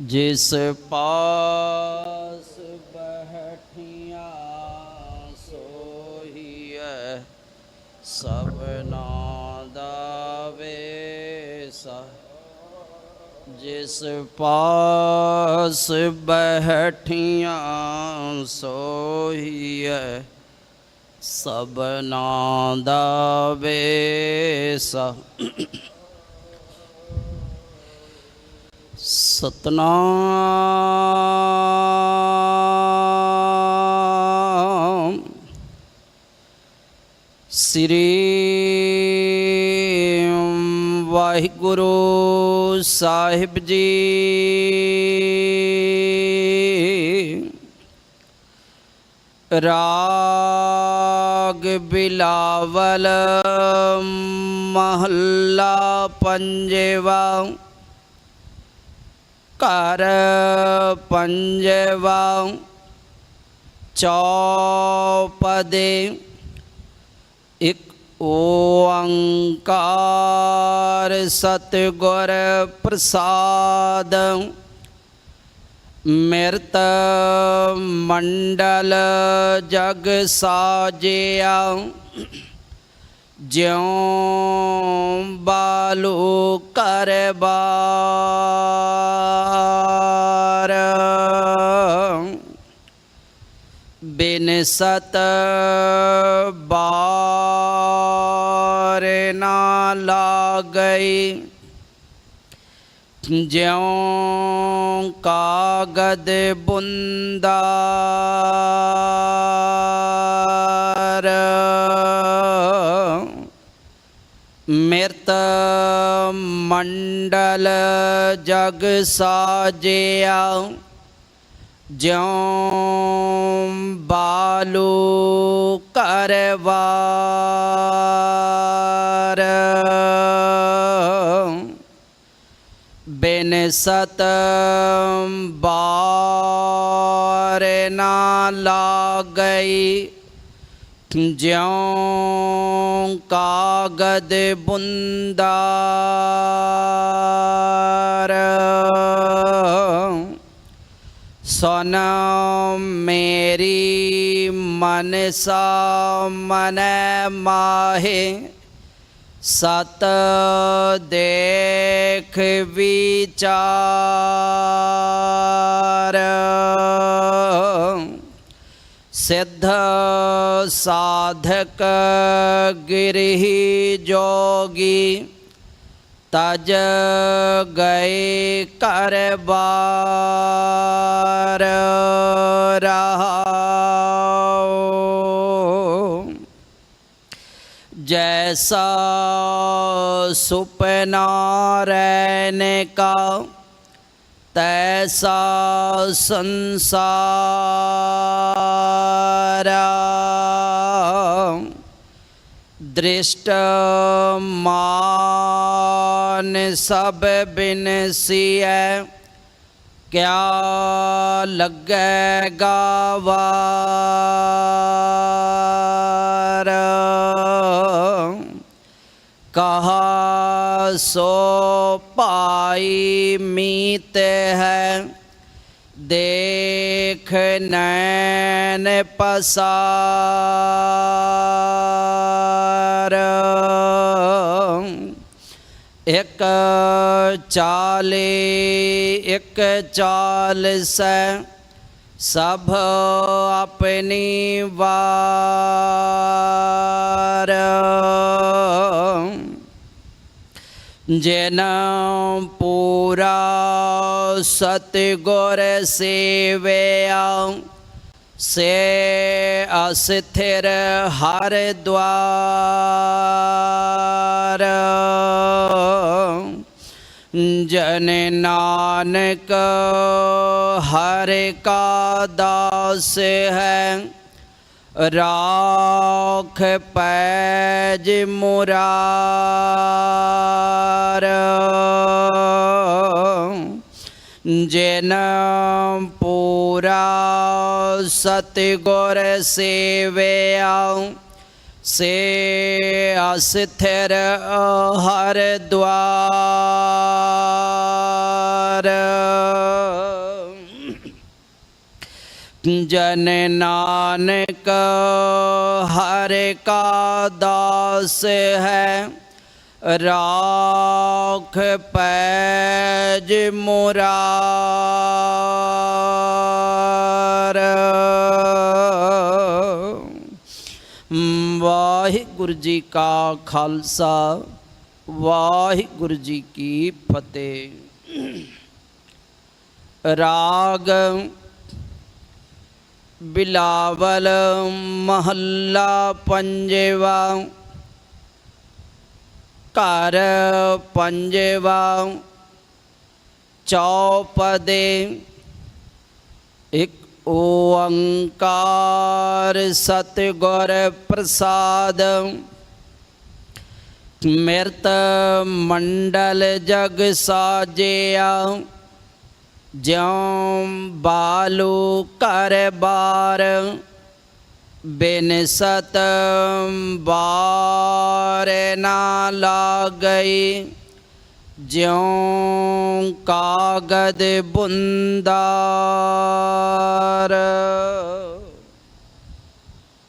ਜਿਸ ਪਾਸ ਬਹਿਠੀਆਂ ਸੋਹੀਐ ਸਭਨਾ ਦਾ ਵੇਸਾ ਜਿਸ ਪਾਸ ਬਹਿਠੀਆਂ ਸੋਹੀਐ ਸਭਨਾ ਦਾ ਵੇਸਾ ਸਤਨਾਮ। ਸ੍ਰੀ ਵਾਹਿਗੁਰੂ ਸਾਹਿਬ ਜੀ। ਰਾਗ ਬਿਲਾਵਲ ਮਹੱਲਾ ਪੰਜਵਾ। ਘਰ ਪੰਜਵਾ ਚੌਪਦੇ ਇਕ ਓੰਕਾਰ ਸਤਿਗੁਰ ਪ੍ਰਸਾਦ ਮਿਰਤ ਮੰਡਲ ਜਗ ਸਾਜਿਆ। ਜਿਉ ਬਾਲੂ ਕਰ ਬਾਰ। ਬਿਨ ਸਤ ਬਾਰ ਨਾ ਲਾਗਈ। ਜਿਉ ਕਾਗਦ ਬੁੰਦਾਰ ਮੰਡਲ ਜਗ ਸਾਜਿਆ ਜਿਉ ਬਾਲੂ ਕਰਵਾਰ। ਬਿਨ ਸਤ ਬਾਰ ਨਾ ਲਾਗਈ ਜਿਉ ਕਾਗਦ ਬੁੰਦਾਰ ਸੁਨ ਮੇਰੀ ਮਨਸਾ ਮਨੈ ਮਾਹੇ ਸਤ ਦੇਖ ਵਿਚਾਰ। ਸਿੱਧ ਸਾਧਕ ਗਿਰਹੀ ਜੋਗੀ ਤਜ ਗਏ ਘਰ ਬਾਰ ਰਹਾਉ ਜੈਸਾ ਸੁਪਨਾ ਰੈਨ ਕਾ तैसा संसार। दृष्ट मान सब बिन क्या लगेगा वा ਸੋ ਭਾਈ ਮੀਤ ਹੈ। ਦੇਖ ਨੈਣ ਪਸਾਰ। ਇਕ ਚਾਲੇ, ਇਕ ਚਾਲ ਸੈ। ਸਭ ਆਪਣੀ ਵਾਰ। ਜਿਨ ਪੂਰਾ ਸਤਿਗੁਰ ਸੇਵਿਆ। ਸੇ ਅਸਥਿਰ ਹਰ ਦਵਾਰ ਜਨ ਨਾਨਕ ਹਰ ਕਾ ਦਾਸ ਹੈ। ਰਾਖ ਪੈਜ ਮੁਰਾਰ। ਜਿਨ ਪੂਰਾ ਸਤਿਗੁਰ ਸੇਵਿਆ ਸੇ ਅਸਥਿਰ ਹਰ ਦਵਾਰ ਜਨ ਨਾਨਕ ਹਰ ਕਾ ਦਾਸ ਹੈ, ਰਾਖ ਪੈਜ ਮੁਰਾਰ। ਵਾਹਿਗੁਰੂ ਜੀ ਕਾ ਖਾਲਸਾ, ਵਾਹਿਗੁਰੂ ਜੀ ਕੀ ਫਤਿਹ। ਰਾਗ ਬਿਲਾਵਲ ਮਹੱਲਾ ਪੰਜਵਾ ਘਰ ਪੰਜਵਾ ਚੌਪਦੇ ਇਕ ਓੰਕਾਰ ਸਤਿਗੁਰ ਪ੍ਰਸਾਦ। ਮਿਰਤ ਮੰਡਲ ਜਗ ਸਾਜਿਆ। ਜਿਉ ਬਾਲੂ ਘਰ ਬਾਰ ਬਿਨ ਸਤ ਬਾਰ ਨਾ ਲਾਗਈ। ਜਿਉ ਕਾਗਦ ਬੁੰਦਾਰ।